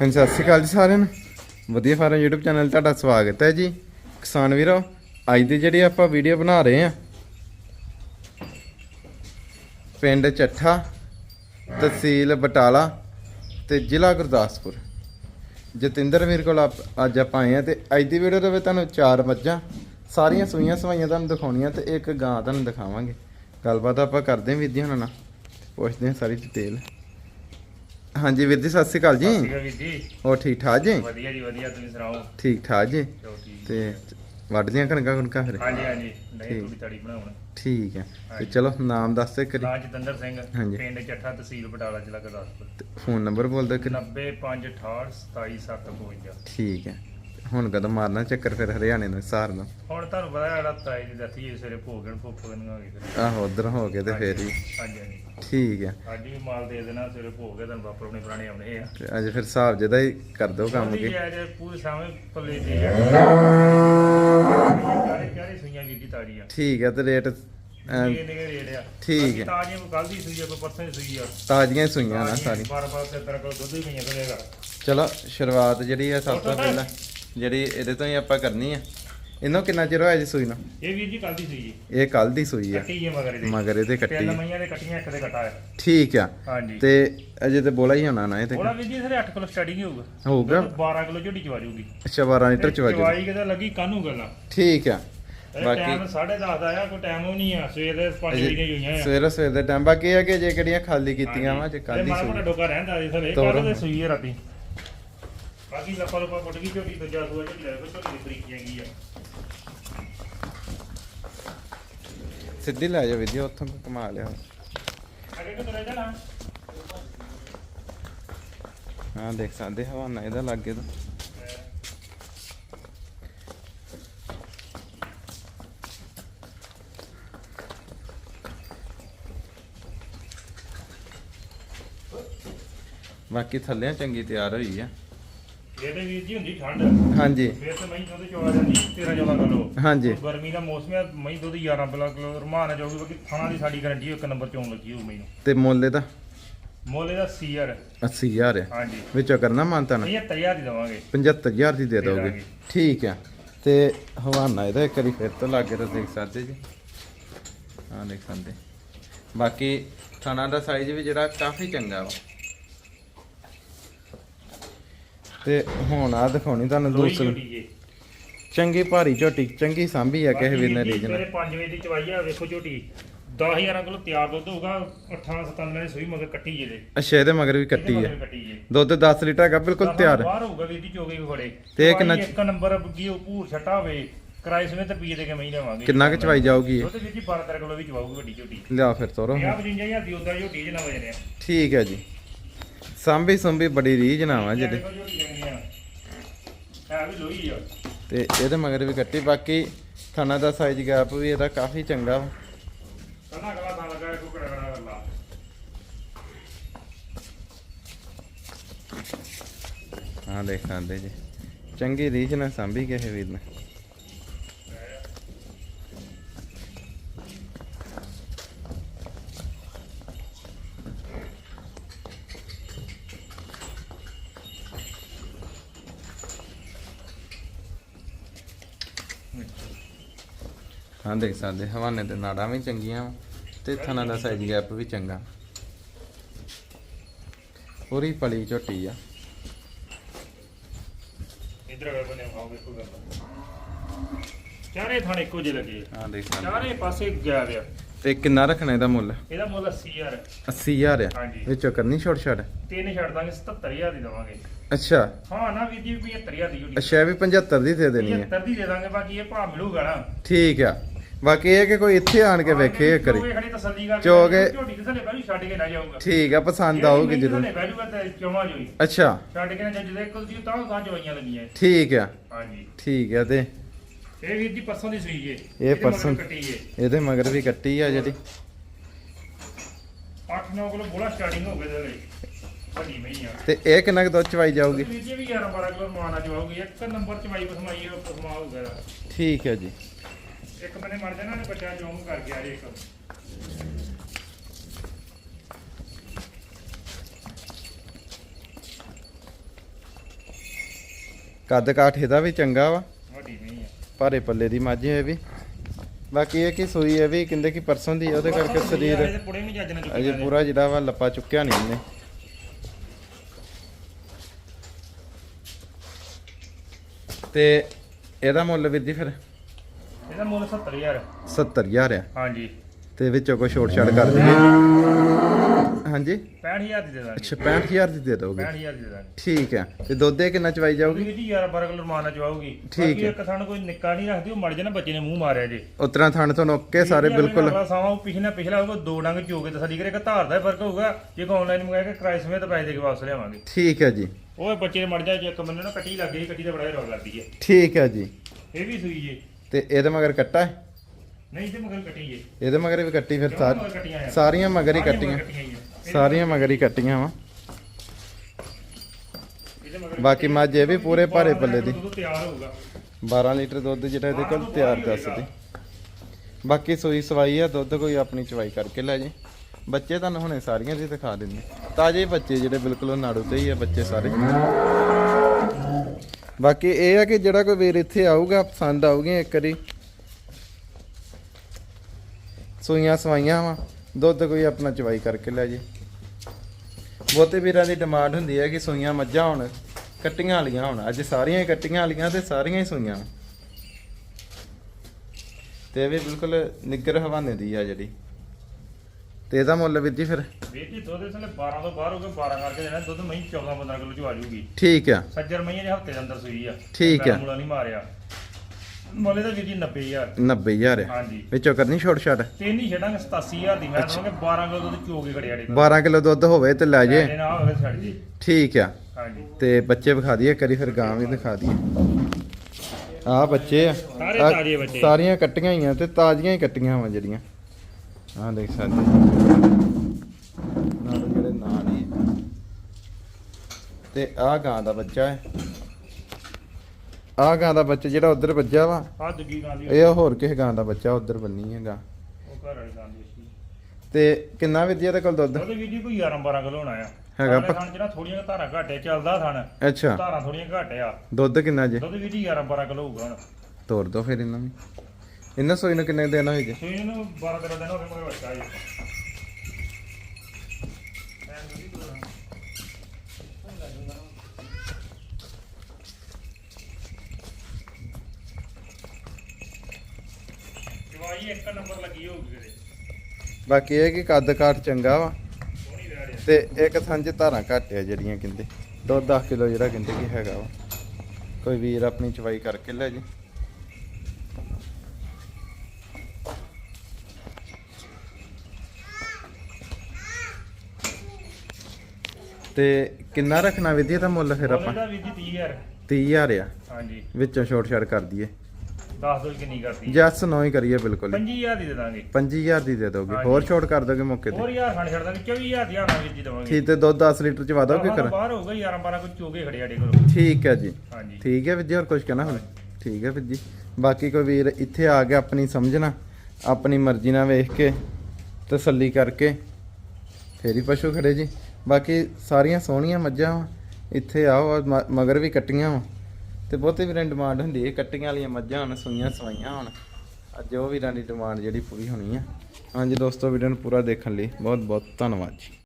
ਹਾਂਜੀ, ਸਤਿ ਸ਼੍ਰੀ ਅਕਾਲ ਜੀ ਸਾਰਿਆਂ ਨੂੰ। ਵਧੀਆ ਫਾਰਮ YouTube ਚੈਨਲ ਤੁਹਾਡਾ ਸਵਾਗਤ ਹੈ ਜੀ। ਕਿਸਾਨ ਵੀਰੋ, ਅੱਜ ਦੀ ਜਿਹੜੀ ਆਪਾਂ ਵੀਡੀਓ ਬਣਾ ਰਹੇ ਆ ਪਿੰਡ ਚੱਠਾ, ਤਹਿਸੀਲ ਬਟਾਲਾ ਤੇ ਜ਼ਿਲ੍ਹਾ ਗੁਰਦਾਸਪੁਰ। ਜਤਿੰਦਰ ਵੀਰ ਕੋਲ ਆਪ- ਅੱਜ ਆਪਾਂ ਆਏ ਆ ਤੇ ਅੱਜ ਦੀ ਵੀਡੀਓ ਦੇ ਵਿੱਚ ਤੁਹਾਨੂੰ ਚਾਰ ਮੱਝਾਂ, ਸਾਰੀਆਂ ਸੂਈਆਂ ਸਵਾਈਆਂ ਤੁਹਾਨੂੰ ਦਿਖਾਉਣੀਆਂ ਤੇ ਇੱਕ ਗਾਂ ਤੁਹਾਨੂੰ ਦਿਖਾਵਾਂਗੇ। ਗੱਲਬਾਤ ਆਪਾਂ ਕਰਦੇ ਹਾਂ ਵੀਰ ਜੀ ਹੁਣਾਂ ਨਾਲ, ਪੁੱਛਦੇ ਹਾਂ ਸਾਰੀ ਡਿਟੇਲ ਹਾਂਜੀ ਵੀਰ ਜੀ ਸਤਿ ਸ਼੍ਰੀ ਅਕਾਲ ਜੀ। ਸਤਿ ਸ਼੍ਰੀ ਅਕਾਲ ਵੀਰ ਜੀ। ਹੋਰ ਠੀਕ ਠਾਕ ਜੀ? ਵਧੀਆ ਜੀ ਵਧੀਆ ਤੁਸੀਂ ਸੁਣਾਓ? ਠੀਕ ਠਾਕ ਜੀ। ਚਲੋ ਠੀਕ ਤੇ ਵੱਢਦੀਆਂ ਕਣਕਾਂ ਕੁਣਕਾਂ ਫਿਰ? ਹਾਂਜੀ ਹਾਂਜੀ। ਨਹੀਂ। ਥੋੜੀ ਤੜੀ ਬਣਾਉਣ। ਠੀਕ ਹੈ। ਤੇ ਹਾਂਜੀ। ਚਲੋ ਨਾਮ ਦੱਸ ਦੇ ਕਰੀ ਨਾਂ ਜਤਿੰਦਰ ਸਿੰਘ। ਪਿੰਡ ਚੱਠਾ ਤਹਿਸੀਲ ਬਟਾਲਾ ਜ਼ਿਲ੍ਹਾ ਗੁਰਦਾਸਪੁਰ। ਫੋਨ ਨੰਬਰ ਬੋਲ ਦਿਓ ਕਰੀ 9568277752 ਠੀਕ ਹੈ। ਹੁਣ ਕਦੋਂ ਮਾਰਨਾ ਚੱਕਰ ਫਿਰ ਹਰਿਆਣੇ ਨੂੰ ਸਹਾਰ ਨੂੰ। ਹੁਣ ਤੁਹਾਨੂੰ ਪਤਾ ਜਿਹੜਾ ਤਾਈ ਦੀ ਦੱਸੀ ਇਸ ਵੇਲੇ ਭੋਗਣ ਭੁੱਖ ਨੂੰ ਆ ਗਈ ਫਿਰ। ਆਹੋ ਉਧਰ ਹੋ ਕੇ ਤੇ ਫੇਰ ਹੀ। ਹਾਂਜੀ ਹਾਂਜੀ ਠੀਕ ਹੈ ਅੱਜ ਵੀ ਮਾਲ ਦੇ ਦੇਣਾ ਸਵੇਰੇ ਭੋਗ ਕੇ ਤੁਹਾਨੂੰ ਵਾਪਰ ਆਪਣੇ ਪੁਰਾਣੇ ਆਉਂਦੇ ਆ। ਤੇ ਅੱਜ ਫਿਰ ਹਿਸਾਬ ਜਿਹਦਾ ਹੀ ਕਰ ਦੋ ਕੰਮ ਕੇ। ਅੱਜ ਪੂਰੇ ਸਾਹਮਣੇ ਪੱਲੇ ਦੇ ਆ। ਚਾਰੇ ਚਾਰੇ ਸੁਈਆਂ ਵੀਰ ਜੀ ਤਾੜੀਆਂ ਠੀਕ ਹੈ ਤੇ ਰੇਟ ਇਹ ਨਿਗੇ ਰੇਟ ਆ। ਠੀਕ ਹੈ। ਤਾਜ਼ੀਆਂ ਕੱਲ ਦੀ ਸੂਈ ਆ ਕੋਈ ਪਰਸੋਂ ਦੀ ਸੂਈ ਆ। ਤਾਜ਼ੀਆਂ ਹੀ ਸੂਈਆਂ ਨਾ ਸਾਰੀ ਬਾਰ ਬਾਰ ਤੇ ਤੇਰਾ ਕੋਲ ਦੁੱਧ ਹੀ ਪਈਆਂ ਕਰੇਗਾ ਚਲੋ ਸ਼ੁਰੂਆਤ ਜਿਹੜੀ ਹੈ ਸਭ ਤੋਂ ਪਹਿਲਾਂ ਜਿਹੜੀ ਇਹਦੇ ਤੋਂ ਹੀ ਆਪਾਂ ਕਰਨੀ ਹੈ ਇਹਨੂੰ ਕਿੰਨਾ ਚਿਰ ਹੋਇਆ ਜੀ ਸੂਈ ਨੂੰ? ਇਹ ਵੀਰ ਜੀ ਕੱਲ ਦੀ ਸੂਈ ਜੀ ਇਹ ਕੱਲ ਦੀ ਸੂਈ ਹੈ। ਕੱਟੀ ਹੈ ਮਗਰ ਇਹਦੇ। ਮਗਰ ਇਹਦੇ ਕੱਟੀ ਤਿੰਨ ਮਈਆਂ ਦੇ ਕੱਟੀਆਂ ਇੱਕ ਦੇ ਕੱਟਾ ਹੈ। ਠੀਕ ਆ। ਹਾਂਜੀ। ਤੇ ਅਜੇ ਤੇ ਬੋਲਾ ਹੀ ਹੋਣਾ ਨਾ ਇਹ ਤੇ ਉਹਦਾ ਵੀਰ ਜੀ ਸਾਰੇ 8 ਕਿਲੋ ਸਟਾਰਟਿੰਗ ਹੋਊਗਾ। ਹੋਊਗਾ। ਦੁੱਧ 12 ਕਿਲੋ ਝੋਟੀ ਚਵਾ ਜੂਗੀ। ਅੱਛਾ 12 ਲੀਟਰ ਚ ਵਜੂ ਚਵਾਈ ਕਿਤੇ ਲੱਗੀ ਕਾਨੂੰ ਗੱਲਾਂ। ਠੀਕ ਆ। ਇਹ ਬਾਕੀ- ਟਾਈਮ 10:30 ਦਾ ਆ ਕੋਈ ਟਾਈਮ ਉਹ ਨਹੀਂ ਆ। ਸਵੇਰ ਦੇ 5 ਵਜੇ ਹੋਈਆਂ ਆ। ਸਵੇਰੇ ਸਵੇਰ ਦੇ ਟਾਈਮ ਬਾਕੀ ਇਹ ਆ ਕਿ ਜੇ ਕਿਹੜੀਆਂ ਖਾਲੀ ਕੀਤੀਆਂ ਵਾ ਜੇ ਕੱਲ ਇਹ ਦੀ ਮਾੜਾ ਮੋਟਾ ਸੂਈ ਡੋਕਾ ਰਹਿੰਦਾ ਜੀ। ਕੱਲ ਦੇ ਸੂਈ ਰਾਤੀ? ਬਾਕੀ ਲੱਪਾ ਲੱਪਾ ਮੁੱਟ ਗਈ ਝੋਟੀ ਦੂਜਾ ਸੂਆ ਝੋਟੀ ਲੈ ਕੋਈ ਝੋਟੀ ਦੀ ਤਰੀਕ ਹੈਗੀ ਆ। ਸਿੱਧੀ ਲੈ ਜਾ ਵੀਡੀਓ ਉੱਥੋਂ ਕਮਾ ਲਿਆ। ਅੱਗੇ ਕਿ ਤੁਰੇ ਜਾਣਾ। ਹਾਂ ਦੇਖ ਸਕਦੇ ਹਵਾਨਾ ਇਹਦਾ ਲੱਗੇ ਤਾਂ। ਬਾਕੀ ਥੱਲੇ ਚੰਗੀ ਤਿਆਰ ਹੋਈ ਆ। ਇਹਦੇ ਵੀਰ ਜੀ ਹੁੰਦੀ ਠੰਡ। ਹਾਂਜੀ। ਫਿਰ ਤੇ ਮਹੀਂ ਦੁੱਧ ਚੋਆ ਜਾਂਦੀ 13 14 ਕਿਲੋ। ਹਾਂਜੀ। ਗਰਮੀ ਦਾ ਮੌਸਮ ਹੈ ਮਹੀਂ ਦੁੱਧ 11 ਬਲਾ ਕਿਲੋ ਰਮਾਨ ਜਾਊਗੀ ਬਾਕੀ ਥਾਣਾ ਦੀ ਸਾਡੀ ਗਾਰੰਟੀ ਇੱਕ ਨੰਬਰ ਚੋਂ ਲੱਗੀ ਹੋਊ ਮੈਨੂੰ ਤੇ ਮੁੱਲ ਇਹਦਾ? ਮੁੱਲ ਇਹਦਾ ਸੀਆਰ 80000 ਆ। ਹਾਂਜੀ। ਵਿੱਚੋਂ ਕਰਨਾ ਮਾਨਤਾ ਨਾ 75000 ਦੀ ਦਵਾਂਗੇ। 75000 ਦੀ ਦੇ ਦੋਗੇ। ਠੀਕ ਆ। ਤੇ ਹਵਾਨਾ ਇਹਦਾ ਇੱਕ ਵਾਰੀ ਫਿਰ ਤੋਂ ਲਾਗੇ ਤਾਂ ਦੇਖ ਸਕਦੇ ਜੀ। ਹਾਂ ਦੇਖ ਸਕਦੇ। ਬਾਕੀ ਥਣਾ ਦਾ ਸਾਈਜ਼ ਵੀ ਜਿਹੜਾ ਕਾਫੀ ਚੰਗਾ ਵਾ। ਤੇ ਹੁਣ ਆ ਦਿਖਾਉਣੀ ਤੁਹਾਨੂੰ ਦੂਸਰੀ। ਚੰਗੀ ਭਾਰੀ ਝੋਟੀ ਚੰਗੀ ਸਾਂਭੀ ਆ ਕਿਸੇ ਵੀਰ ਨੇ ਰੀਜਨ ਸਵੇਰੇ 5 ਵਜੇ ਦੀ ਚਵਾਈ ਆ ਵੇਖੋ ਝੋਟੀ। 10000 ਕਿਲੋ ਤਿਆਰ ਦੁੱਧ ਹੋਊਗਾ 18 97 ਦੀ ਸੂਈ ਮਗਰ ਕੱਟੀ ਜੇ ਦੇ ਅੱਛਾ ਇਹਦੇ ਮਗਰ ਵੀ ਕੱਟੀ ਜੇ। ਦੁੱਧ 10 ਲੀਟਰ ਹੈਗਾ ਬਿਲਕੁਲ ਤਿਆਰ। ਬਾਹਰ ਹੋਊਗਾ ਵੀਰ ਜੀ ਚੋਗੇ ਵੀ ਫੜੇ। ਤੇ ਕਿੰਨਾ- ਇੱਕ ਨੰਬਰ ਕੀ ਉਹ ਭੂਰ ਛਟਾ ਹੋਵੇ ਕਿਰਾਏ ਸਮੇਤ ਰੁਪਈਏ ਦੇ ਕੇ ਮਹੀਂ ਦੇਵਾਂਗੇ। ਕਿੰਨਾ ਕੁ ਚਵਾਈ ਜਾਊਗੀ ਇਹ? ਦੁੱਧ ਵੀਰ ਜੀ 12 13 ਕਿਲੋ ਵੀ ਚਵਾਊਗੀ ਵੱਡੀ ਝੋਟੀ। ਲਿਆ ਫਿਰ ਤੋਰੋ 50 55000 ਦੀ ਉਦਾਂ ਝੋਟੀ ਚ ਨਾ ਵਜਨੇ ਠੀਕ ਹੈ ਜੀ। ਸਾਂਭੀ ਸੰਭੀ ਬੜੀ ਰੀਝ ਨਾ ਵਾ ਜਿਹੜੇ। ਹੈ ਵੀ ਲੋਈ ਆ ਤੇ ਇਹਦੇ ਮਗਰ ਵੀ ਕੱਟੀ। ਬਾਕੀ ਥਾਣਾ ਦਾ ਸਾਈਜ਼ ਗੈਪ ਵੀ ਇਹਦਾ ਕਾਫੀ ਚੰਗਾ ਵਾ। ਕੰਨਾ ਗਲਾ ਤਾਂ ਲੱਗਾ ਕੋ ਕੜਾ ਕੜਾ ਹਾਂ ਦੇਖ ਸਕਦੇ ਜੀ। ਚੰਗੀ ਰੀਝ ਨਾਲ ਸਾਂਭੀ ਕਿਸੇ ਵੀਰ ਨੇ। ਹਾਂ ਦੇਖ ਸਕਦੇ ਹਵਾਨੇ ਤੇ ਨਾੜਾਂ ਵੀ ਚੰਗੀਆਂ ਵਾ ਤੇ ਥਣਾ ਦਾ ਸਾਈਜ਼ ਗੈਪ ਵੀ ਚੰਗਾ। ਪੂਰੀ ਪਲੀ ਝੋਟੀ ਆ। ਇਧਰ ਅਗਰ ਬਨੇ ਆਉਂਗੇ ਕੋਈ ਗੱਲ। ਚਾਰੇ ਥਾਣੇ ਇੱਕੋ ਜਿਹੇ ਲੱਗੇ ਹਾਂ ਦੇਖ ਸਕਦੇ ਚਾਰੇ ਪਾਸੇ ਗਿਆ ਵਿਆ ਤੇ ਕਿੰਨਾ ਰੱਖਣਾ ਇਹਦਾ ਮੁੱਲ? ਇਹਦਾ ਮੁੱਲ 80000 80000 ਆ। ਹਾਂਜੀ। ਵਿੱਚੋਂ ਕਰਨੀ ਛੋਟ ਛੱਡ ਤਿੰਨ ਛੱਡ ਦਾਂਗੇ 77000 ਦੀ ਦਵਾਂਗੇ। ਅੱਛਾ। ਹਾਂ ਨਾ ਵੀਰ ਜੀ 75000 ਦੀ ਝੋਟੀ। ਅੱਛਾ ਇਹ ਵੀ 75 ਦੀ ਦੇ ਦੇਣੀ ਹੈ 75 ਦੀ ਦੇ ਦਾਂਗੇ ਬਾਕੀ ਇਹ ਭਾਅ ਮਿਲੂਗਾ ਨਾ। ਠੀਕ ਆ। ਬਾਕੀ ਇਹ ਕਿ ਕੋਈ ਇੱਥੇ ਆਣ ਕੇ ਵੇਖੇ ਇੱਕ ਵਾਰੀ ਚੋਗੇ ਝੋਟੀ ਛੱਡ ਕੇ ਨਾ ਜਾਊਗਾ। ਠੀਕ ਆ ਪਸੰਦ ਆਊਗੀ ਜਦੋਂ। ਤੇ ਚੋਵਾ ਜੋਈ ਅੱਛਾ। ਛੱਡ ਕੇ ਨਾ ਜੇ ਜਿਹਦੇ ਕੋਲ ਜੀ ਤਾਂ ਤਾਂ ਜਵਾਈਆਂ ਲੱਗੀਆਂ। ਠੀਕ ਆ। ਹਾਂਜੀ। ਠੀਕ ਆ ਤੇ। ਇਹ ਵੀਰ ਪਰਸੋਂ ਦੀ ਸੂਈ ਜੇ ਇਹ ਪਰਸੋਂ- ਕੱਟੀ ਜੇ ਇਹਦੇ ਮਗਰ ਵੀ ਕੱਟੀ ਆ ਜਿਹੜੀ। 8-9 ਕਿਲੋ ਬੋਲਾ ਸਟਾਰਟਿੰਗ ਹੋ ਗਏ ਦੇ ਲਈ। ਵੱਡੀ ਮਈ ਆ। ਤੇ ਇਹ ਕਿੰਨਾ ਕੁ ਦੁੱਧ ਚਵਾਈ ਜਾਊਗੀ? ਵੀਰ ਜੀ ਵੀ 11-12 ਕਿਲੋ ਮਾਨਾ ਜਵਾਉਗੀ ਇੱਕ ਨੰਬਰ ਚਵਾਈ ਪਸਮਾਈ ਉਹ ਪਸਮਾ ਹੋਊਗਾ ਇਹਦਾ। ਠੀਕ ਹੈ ਜੀ। ਇੱਕ ਬੰਨੇ ਮਰ ਜਾਣਾ ਨੇ ਬੱਚਾ ਜੋਮ ਕਰ ਗਿਆ ਜੇ ਇੱਕ ਕੱਦ ਕਾਠ ਇਹਦਾ ਵੀ ਚੰਗਾ ਵਾ। ਵੱਡੀ ਨਹੀਂ ਆ। ਭਾਰੇ ਪੱਲੇ ਦੀ ਮੱਝ ਹੈ ਵੀ। ਬਾਕੀ ਇਹ ਕਿ ਸੂਈ ਇਹ ਵੀ ਕਹਿੰਦੇ ਕਿ ਪਰਸੋਂ ਦੀ ਉਹਦੇ ਕਰਕੇ ਸਰੀਰ ਇਹਦੇ ਪੁੜੇ ਨਹੀਂ ਜੱਜ ਨੇ ਚੁੱਕੀ ਅਜੇ ਪੂਰਾ ਜਿਹੜਾ ਵਾ ਲੱਪਾ ਚੁੱਕਿਆ ਨਹੀਂ ਇਹਨੇ। ਤੇ ਇਹਦਾ ਮੁੱਲ ਵੀਰ ਜੀ ਫਿਰ? ਇਹਦਾ ਮੁੱਲ 70000 70000 ਆ। ਹਾਂਜੀ। ਤੇ ਵਿੱਚੋਂ ਕੋਈ ਛੋਟ ਛਾੜ ਕਰ ਦਈਏ? ਹਾਂਜੀ? 65000 ਦੀ ਦੇ ਦਾਂਗੇ। ਅੱਛਾ 65000 ਦੀ ਦੇ ਦੋਗੇ। 65000 ਦੀ ਦੇ ਦਾਂਗੇ। ਠੀਕ ਆ। ਤੇ ਦੁੱਧ ਇਹ ਕਿੰਨਾ ਚਵਾਈ ਜਾਊਗੀ? ਜੀ 11 12 ਕਿਲੋ ਰਮਾਨਾ ਚਵਾਉਗੀ ਠੀਕ ਬਾਕੀ ਹੈ। ਇੱਕ ਥਣ ਕੋਈ ਨਿੱਕਾ ਨਹੀਂ ਰੱਖਦੀ ਉਹ ਮੜ ਜੇ ਨਾ ਬੱਚੇ ਨੇ ਮੂੰਹ ਮਾਰਿਆ ਜੇ। ਉਤਰਾ ਥਣ ਤੋਂ ਨੋਕੇ ਸਾਰੇ ਬਿਲਕੁਲ। ਸਾਵਾਂ ਪਿਛਲਾ ਪਿਛਲਾ ਹੋਊਗਾ ਦੋ ਡੰਗ ਚੋ ਕੇ ਤਸੱਲੀ ਕਰੇ ਧਾਰ ਦਾ ਹੀ ਫ਼ਰਕ ਹੋਊਗਾ। ਜੇ ਕੋ ਆਨਲਾਈਨ ਮੰਗਾਇਆ ਕਿ ਕਿਰਾਏ ਸਮੇਤ ਪੈਸੇ ਦੇ ਕੇ ਵਾਪਸ ਲਿਆਵਾਂਗੇ। ਠੀਕ ਹੈ ਜੀ। ਉਹ ਬੱਚੇ ਮੜ ਜਾ ਜੇ ਇੱਕ ਬੰਦੇ ਨੂੰ ਕੱਟੀ ਲੱਗ ਗਈ ਕੱਟੀ ਦਾ ਬੜਾ ਹੀ ਰੋਗ ਲੱਗਦੀ ਹੈ। ਠੀਕ ਹੈ ਜੀ। ਇਹ ਵੀ ਸੂਈ ਜੇ। ਤੇ ਇਹਦੇ ਮਗਰ ਕੱਟਾ ਹੈ? ਨਹੀਂ ਤੇ ਮਗਰ ਕੱਟੀ ਜੇ ਇਹਦੇ ਮਗਰ ਵੀ ਕੱਟੀ ਫਿਰ ਸਾਰ- ਮਗਰ ਕੱਟੀਆਂ ਆ ਸਾਰੀਆਂ ਮਗਰ ਹੀ ਕੱਟੀਆਂ। ਸਾਰੀਆਂ ਮਗਰ ਹੀ ਕੱਟੀਆਂ ਵਾ। ਇਹਦੇ ਬਾਕੀ ਮੱਝ ਇਹ ਵੀ ਪੂਰੇ ਭਾਰੇ ਪੱਲੇ ਦੀ। ਦੁੱਧ ਤਿਆਰ ਹੋਊਗਾ। 12 ਲੀਟਰ ਦੁੱਧ ਜਿਹੜਾ ਇਹਦੇ ਕੋਲ ਤਿਆਰ ਦੱਸਦੀ ਬਾਕੀ ਸੂਈ ਸਵਾਈ ਆ ਦੁੱਧ ਕੋਈ ਆਪਣੀ ਚਵਾਈ ਕਰਕੇ ਲੈ ਜੇ। ਬੱਚੇ ਤੁਹਾਨੂੰ ਹੁਣੇ ਸਾਰੀਆਂ ਦੀ ਦਿਖਾ ਦਿੰਦੇ ਤਾਜ਼ੇ ਬੱਚੇ ਜਿਹੜੇ ਬਿਲਕੁਲ ਉਹ ਨਾੜੂ ਤੇ ਹੀ ਆ ਬੱਚੇ ਸਾਰੇ। ਬਾਕੀ ਇਹ ਆ ਕਿ ਜਿਹੜਾ ਕੋਈ ਵੀਰ ਇੱਥੇ ਆਊਗਾ, ਪਸੰਦ ਆਊਗੀ ਇੱਕ ਵਾਰੀ। ਸੂਈਆਂ ਸਵਾਈਆਂ ਵਾ, ਦੁੱਧ ਕੋਈ ਆਪਣਾ ਚਵਾਈ ਕਰਕੇ ਲੈ ਜੇ। ਬਹੁਤੇ ਵੀਰਾਂ ਦੀ ਡਿਮਾਂਡ ਹੁੰਦੀ ਹੈ ਕਿ ਸੂਈਆਂ ਮੱਝਾਂ ਹੋਣ, ਕੱਟੀਆਂ ਵਾਲੀਆਂ ਹੋਣ। ਅੱਜ ਸਾਰੀਆਂ ਹੀ ਕੱਟੀਆਂ ਵਾਲੀਆਂ ਤੇ ਸਾਰੀਆਂ ਹੀ ਸੂਈਆਂ ਤੇ ਇਹ ਵੀ ਬਿਲਕੁਲ ਨਿੱਗਰ ਹਵਾਨੇ ਦੀ ਆ ਜਿਹੜੀ। ਤੇ ਇਹਦਾ ਮੁੱਲ ਵੀਰ ਜੀ ਫਿਰ? ਵੀਰ ਜੀ ਦੁੱਧ ਇਸ ਵੇਲੇ 12 ਤੋਂ ਬਾਹਰ ਹੋਊਗਾ 12 ਕਰਕੇ ਦੇਣਾ ਦੁੱਧ ਮਹੀਂ 14 15 ਕਿਲੋ ਚ ਆ ਜਾਊਗੀ। ਠੀਕ ਆ। ਸੱਜਰ ਮਹੀਂ ਦੇ ਹਫ਼ਤੇ ਦੇ ਅੰਦਰ ਸੂਈ ਆ। ਠੀਕ ਆ। ਮੁਲਾ ਨਹੀਂ ਮਾਰਿਆ। ਮੁੱਲ ਦਾ ਵੀਰ ਜੀ 90000 90000 ਆ। ਹਾਂਜੀ। ਵਿੱਚੋਂ ਕਰਨੀ ਛੋਟ ਛਾਟ? ਤਿੰਨ ਹੀ ਛੱਡਾਂਗੇ 87000 ਦੀ। ਮੈਂ ਦਵਾਂਗੇ 12 ਕਿਲੋ ਦੁੱਧ ਚੋ ਕੇ ਖੜਿਆ ਡੇ 12 ਕਿਲੋ ਦੁੱਧ ਹੋਵੇ ਤੇ ਲੈ ਜੇ। ਨਾ ਹੋਵੇ ਛੱਡ ਜੀ। ਠੀਕ ਆ। ਹਾਂਜੀ। ਤੇ ਬੱਚੇ ਵਿਖਾ ਦਈਏ ਕਰੀ ਫਿਰ ਗਾਂ ਵੀ ਦਿਖਾ ਦਈਏ। ਆ ਬੱਚੇ ਆ। ਸਾਰੇ ਤਾਜ਼ੇ ਬੱਚੇ। ਸਾਰੀਆਂ ਕੱਟੀਆਂ ਹੀ ਆ ਤੇ ਤਾਜ਼ੀਆਂ ਹੀ ਕੱਟੀਆਂ ਵਾ ਜਿਹੜੀਆਂ। ਆਹ ਦੇਖ ਸਕਦੇ ਨਾਲ ਜਿਹੜੇ ਨਾਂ ਨੇ ਤੇ ਆਹ ਗਾਂ ਦਾ ਬੱਚਾ ਹੈ। ਆਹ ਗਾਂ ਦਾ ਬੱਚਾ ਜਿਹੜਾ ਉਧਰ ਵੱਜਾ ਵਾ ਆ ਦੂਜੀ ਗਾਂ ਦੀ ਇਹ ਹੋਰ ਕਿਸੇ ਗਾਂ ਦਾ ਬੱਚਾ ਉਧਰ ਬੰਨੀ ਹੈਗਾ ਉਹ ਘਰ ਵਾਲੀ ਗਾਂ ਦੀ ਸੀ। ਤੇ ਕਿੰਨਾ ਵਿਦਿਆ ਦੇ ਕੋਲ ਦੁੱਧ? ਉਹਦੇ ਵੀਰ ਜੀ ਕੋਈ 11 12 ਕਿਲੋ ਹੋਣਾ ਆ। ਹੈਗਾ ਥਣ ਜਿਹੜਾ ਥੋੜੀਆਂ ਧਾਰਾਂ ਘਾਟੇ ਚੱਲਦਾ ਥਣ ਅੱਛਾ। ਧਾਰਾਂ ਥੋੜੀਆਂ ਘੱਟ ਆ। ਦੁੱਧ ਕਿੰਨਾ ਜੇ? ਦੁੱਧ ਵੀਰ ਜੀ 11 12 ਕਿਲੋ ਹੋਊਗਾ ਹੁਣ। ਤੋੜ ਦੋ ਫਿਰ ਇਹਨਾਂ ਨੂੰ। ਇਹਨਾਂ ਸੋਈ ਨੂੰ ਕਿੰਨੇ ਦਿਨ ਹੋਏ ਜੇ? ਸੂਈ ਨੂੰ 12 13 ਦਿਨ ਹੋ ਗਏ ਮੇਰੇ ਬੱਚਾ ਜੀ ਜਵਾਈ ਇੱਕ ਨੰਬਰ ਲੱਗੀ ਹੋਊਗੀ ਕਿਤੇ ਬਾਕੀ ਇਹ ਕਿ ਕੱਦ ਕਾਠ ਚੰਗਾ ਵਾ। ਸੋਹਣੀ ਵੈੜ ਆ ਤੇ ਇੱਕ ਥਾਂ 'ਚ ਧਾਰਾਂ ਘੱਟ ਆ ਜਿਹੜੀਆਂ ਕਹਿੰਦੇ। ਦੁੱਧ 10 ਕਿਲੋ ਜਿਹੜਾ ਕਹਿੰਦੇ ਕਿ ਹੈਗਾ ਵਾ। ਕੋਈ ਵੀਰ ਆਪਣੀ ਚਵਾਈ ਕਰਕੇ ਲੈ ਜੀ। ਤੇ ਕਿੰਨਾ ਰੱਖਣਾ ਵਿਧੀ ਦਾ ਮੁੱਲ ਫਿਰ ਆਪਾਂ? ਉਹਦਾ ਵੀਰ ਜੀ 30000 30000 ਆ? ਹਾਂਜੀ। ਵਿੱਚੋਂ ਛੋਟ ਛਾੜ ਕਰ ਦਈਏ। ਦੱਸ ਦੋ ਕਿੰਨੀ ਕਰਦੀ ਜੱਸ ਨੋ ਹੀ ਕਰੀਏ ਬਿਲਕੁਲ 25000 ਦੀ ਦੇ ਦਾਂਗੇ। 25000 ਦੀ ਦੇ ਦੋਗੇ। ਹੋਰ ਛੋਟ ਕਰ ਦੋਗੇ ਮੌਕੇ ਤੇ? ਹੋਰ ਯਾਰ ਖਾਣ ਛੱਡ ਦਾਂਗੇ। 24000 ਦੀ ਆਣਾ ਵੀਰ ਜੀ ਦਵਾਂਗੇ। ਠੀਕ ਤੇ ਦੁੱਧ 10 ਲੀਟਰ ਚ ਵਾਦਾ ਕਿ ਕਰ ਬਾਹਰ ਹੋਊਗਾ 11 12 ਕੋਈ ਚੋਗੇ ਖੜੇ ਕੋਲ ਠੀਕ ਹੈ ਜੀ। ਹਾਂਜੀ। ਠੀਕ ਹੈ ਵੀਰ ਜੀ ਹੋਰ ਕੁਝ ਕਹਿਣਾ ਹੁਣ? ਠੀਕ ਹੈ ਵੀਰ ਜੀ। ਬਾਕੀ ਕੋਈ ਵੀਰ ਇੱਥੇ ਆ ਕੇ ਆਪਣੀ ਸਮਝਣਾ ਆਪਣੀ ਮਰਜ਼ੀ ਨਾਲ ਵੇਖ ਕੇ ਤਸੱਲੀ ਕਰਕੇ ਫੇਰ ਹੀ ਪਸ਼ੂ ਖੜੇ ਜੀ। ਬਾਕੀ ਸਾਰੀਆਂ ਸੋਹਣੀਆਂ ਮੱਝਾਂ ਵਾ। ਇੱਥੇ ਆਓ, ਔਰ ਮ- ਮਗਰ ਵੀ ਕੱਟੀਆਂ ਵਾ। ਤੇ ਬਹੁਤੇ ਵੀਰਾਂ ਦੀ ਡਿਮਾਂਡ ਹੁੰਦੀ ਹੈ ਕੱਟੀਆਂ ਵਾਲੀਆਂ ਮੱਝਾਂ ਹੁਣ, ਸੂਈਆਂ ਸਵਾਈਆਂ ਹੁਣ। ਅੱਜ ਉਹ ਵੀਰਾਂ ਦੀ ਡਿਮਾਂਡ ਜਿਹੜੀ ਪੂਰੀ ਹੋਣੀ ਆ। ਹਾਂਜੀ ਦੋਸਤੋ ਵੀਡੀਓ ਨੂੰ ਪੂਰਾ ਦੇਖਣ ਲਈ ਬਹੁਤ ਬਹੁਤ ਧੰਨਵਾਦ ਜੀ।